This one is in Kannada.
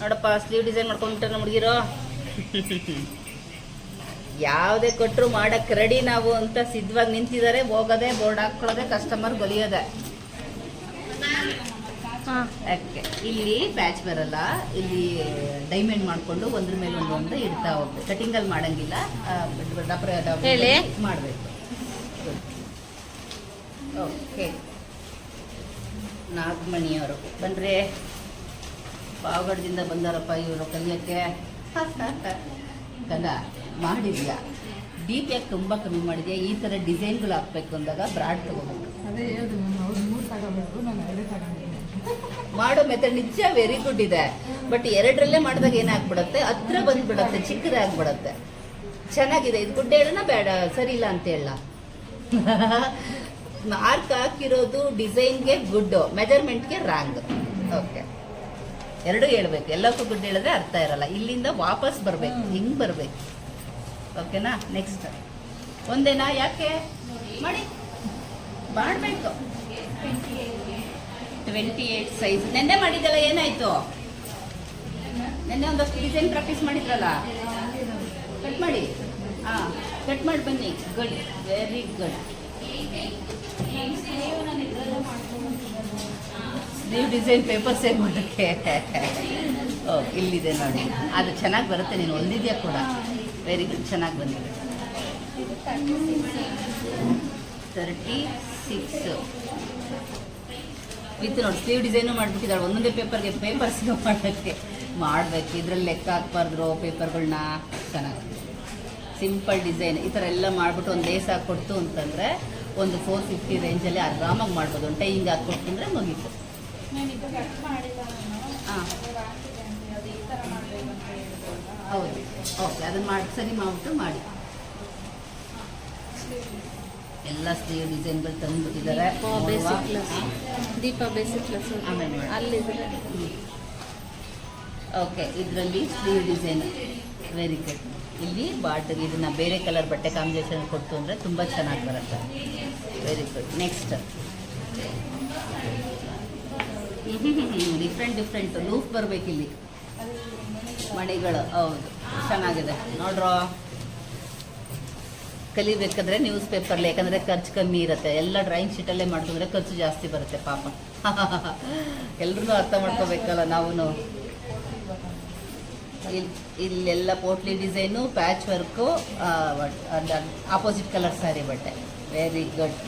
ನೋಡಪ್ಪ ಸ್ಲೀವ್ ಡಿಸೈನ್ ಮಾಡ್ಕೊಂಡ್ಬಿಟ್ರೆ ನಮ್ಮ ಹುಡುಗಿರು. ಯಾವುದೇ ಕೊಟ್ಟರು ಮಾಡಕ್ಕೆ ರೆಡಿ ನಾವು ಅಂತ ಸಿದ್ಧವಾಗಿ ನಿಂತಿದ್ದಾರೆ. ಹೋಗೋದೆ ಬೋರ್ಡ್ ಹಾಕ್ಕೊಳ್ಳೋದೆ ಕಸ್ಟಮರ್ ಗೊಲಿಯೋದೆ ಯಾಕೆ? ಇಲ್ಲಿ ಪ್ಯಾಚ್ ಬರಲ್ಲ. ಇಲ್ಲಿ ಡೈಮಂಡ್ ಮಾಡಿಕೊಂಡು ಒಂದ್ರ ಮೇಲೆ ಒಂದು ಒಂದು ಇಡ್ತಾ ಕಟಿಂಗ್ ಕಟಿಂಗಲ್ಲಿ ಮಾಡಂಗಿಲ್ಲ. ಮಾಡಬೇಕು. ಓಕೆ ನಾಗಮಣಿಯವರು. ಬನ್ರಿ. ಪಾವಗಡದಿಂದ ಬಂದಾರಪ್ಪ ಇವರು ಕಲಿಯೋಕ್ಕೆ ಕಲ ಮಾಡಿದ್ಯಾ? ಡೀಪ್ ಯಾಕೆ ತುಂಬ ಕಮ್ಮಿ ಮಾಡಿದ್ಯಾ? ಈ ಥರ ಡಿಸೈನ್ಗಳು ಹಾಕ್ಬೇಕು ಅಂದಾಗ ಬ್ರಾಡ್ ತಗೋಬೇಕು. ಅದೇ ಹೇಳಿದ್ರು ನಾನು ಅವ್ರು ಮೂರು ತಗೋಬೇಕು ನಾನು ಎರಡೇ ತಗೊಂಡಿದ್ದೀನಿ. ಮಾಡೋ ಮೆಥಡ್ ನಿಜ ವೆರಿ ಗುಡ್ ಇದೆ. ಬಟ್ ಎರಡರಲ್ಲೇ ಮಾಡಿದಾಗ ಏನಾಗ್ಬಿಡತ್ತೆ ಹತ್ರ ಬಂದ್ಬಿಡತ್ತೆ ಚಿಕ್ಕದಾಗ್ಬಿಡುತ್ತೆ ಚೆನ್ನಾಗಿದೆ ಇದು ಗುಡ್ ಹೇಳೋಣ ಬೇಡ ಸರಿ ಇಲ್ಲ ಅಂತ ಹೇಳ. ಮಾರ್ಕ್ ಹಾಕಿರೋದು ಡಿಸೈನ್ಗೆ ಗುಡ್ ಮೆಜರ್ಮೆಂಟ್ಗೆ ರಾಂಗ್ ಓಕೆ ಎರಡೂ ಹೇಳ್ಬೇಕು. ಎಲ್ಲಕ್ಕೂ ಗುಡ್ ಹೇಳಿದ್ರೆ ಅರ್ಥ ಇರಲ್ಲ. ಇಲ್ಲಿಂದ ವಾಪಸ್ ಬರಬೇಕು. ಹಿಂಗೆ ಬರಬೇಕು. ಓಕೆನಾ ನೆಕ್ಸ್ಟ್ ಒಂದೇನಾ? ಯಾಕೆ? ಮಾಡಿ. ಮಾಡಬೇಕು. ಟ್ವೆಂಟಿ ಏಟ್ ಸೈಜ್ ನೆನ್ನೆ ಮಾಡಿದ್ದಲ್ಲ ಏನಾಯ್ತು? ನೆನ್ನೆ ಒಂದಷ್ಟು ಡಿಸೈನ್ ಪ್ರಾಕ್ಟೀಸ್ ಮಾಡಿದ್ರಲ್ಲ? ಕಟ್ ಮಾಡಿ. ಹಾಂ ಕಟ್ ಮಾಡಿ ಬನ್ನಿ. Good very good sleeve design paper save ಮಾಡೋಕ್ಕೆ. ಓ, ಇಲ್ಲಿದೆ ನೋಡಿ. ಅದು ಚೆನ್ನಾಗಿ ಬರುತ್ತೆ, ನೀನು ಹೊಂದಿದ್ಯಾ ಕೂಡ? ವೆರಿ ಗುಡ್ ಚೆನ್ನಾಗಿ ಬಂದಿದೆ. ತರ್ಟಿ ಸಿಕ್ಸ್ ವಿತ್ ನೋಡಿ, ಸ್ಲೀವ್ ಡಿಸೈನು ಮಾಡಿಬಿಟ್ಟಿದ್ದಾಳೆ. ಒಂದೊಂದೇ ಪೇಪರ್ಗೆ ಪೇಪರ್ ಸೇವ್ ಮಾಡೋಕ್ಕೆ. ಮಾಡಬೇಕು. ಇದ್ರಲ್ಲಿ ಲೆಕ್ಕ ಹಾಕ್ಬಾರ್ದು ಪೇಪರ್ಗಳನ್ನ ಚೆನ್ನಾಗಿ ಸಿಂಪಲ್ ಡಿಸೈನ್ ಈ ಥರ ಎಲ್ಲ ಮಾಡಿಬಿಟ್ಟು ಒಂದು ಲೇಸ್ ಹಾಕ್ಕೊಡ್ತು ಅಂತಂದರೆ ಒಂದು ಫೋರ್ ಫಿಫ್ಟಿ ರೇಂಜಲ್ಲಿ ಆರಾಮಾಗಿ ಮಾಡ್ಬೋದು. ಒಂದು ಟೈಂಗ್ ಹಾಕ್ಕೊಡ್ತಂದ್ರೆ ಮುಗೀತು. ಹಾಂ. ಹೌದು. ಓಕೆ ಅದನ್ನು ಮಾಡಿ ಸರಿ ಮಾಡಿಬಿಟ್ಟು ಮಾಡಿ. ಎಲ್ಲ ಸ್ಲೀವ್ ಡಿಸೈನ್ಗಳು ತಂದುಬಿಟ್ಟಿದ್ದಾರೆ. Basic class Deepa basic class ಆಮೇಲೆ. ಅಲ್ಲಿದ್ರೆ. ಓಕೆ ಇದರಲ್ಲಿ ಸ್ಲೀವ್ ಡಿಸೈನ್. ವೆರಿ ಗುಡ್ ಇಲ್ಲಿ ಬಾಟಲ್ ಇದನ್ನ ಬೇರೆ ಕಲರ್ ಬಟ್ಟೆ ಕಾಂಬಿನೇಷನ್ ಕೊಡ್ತು ಅಂದರೆ ತುಂಬ ಚೆನ್ನಾಗಿ ಬರುತ್ತೆ. Very good next different different loop ಬರ್ಬೇಕು ಇಲ್ಲಿ. ಮಣಿಗಳು. ಹೌದು. ಚೆನ್ನಾಗಿದೆ. ನೋಡ್ರೋ? ಕಲಿಬೇಕಾದ್ರೆ ನ್ಯೂಸ್ ಪೇಪರ್ಲಿ ಯಾಕಂದರೆ ಖರ್ಚು ಕಮ್ಮಿ ಇರುತ್ತೆ. ಎಲ್ಲ ಡ್ರಾಯಿಂಗ್ ಶೀಟಲ್ಲೇ ಮಾಡ್ಕೊಂಡ್ರೆ ಖರ್ಚು ಜಾಸ್ತಿ ಬರುತ್ತೆ, ಪಾಪ. ಎಲ್ರು ಅರ್ಥ ಮಾಡ್ಕೋಬೇಕಲ್ಲ ನಾವು ಇಲ್ಲೆಲ್ಲ potli design patch work opposite colour sari ಬಟ್ಟೆ. Very good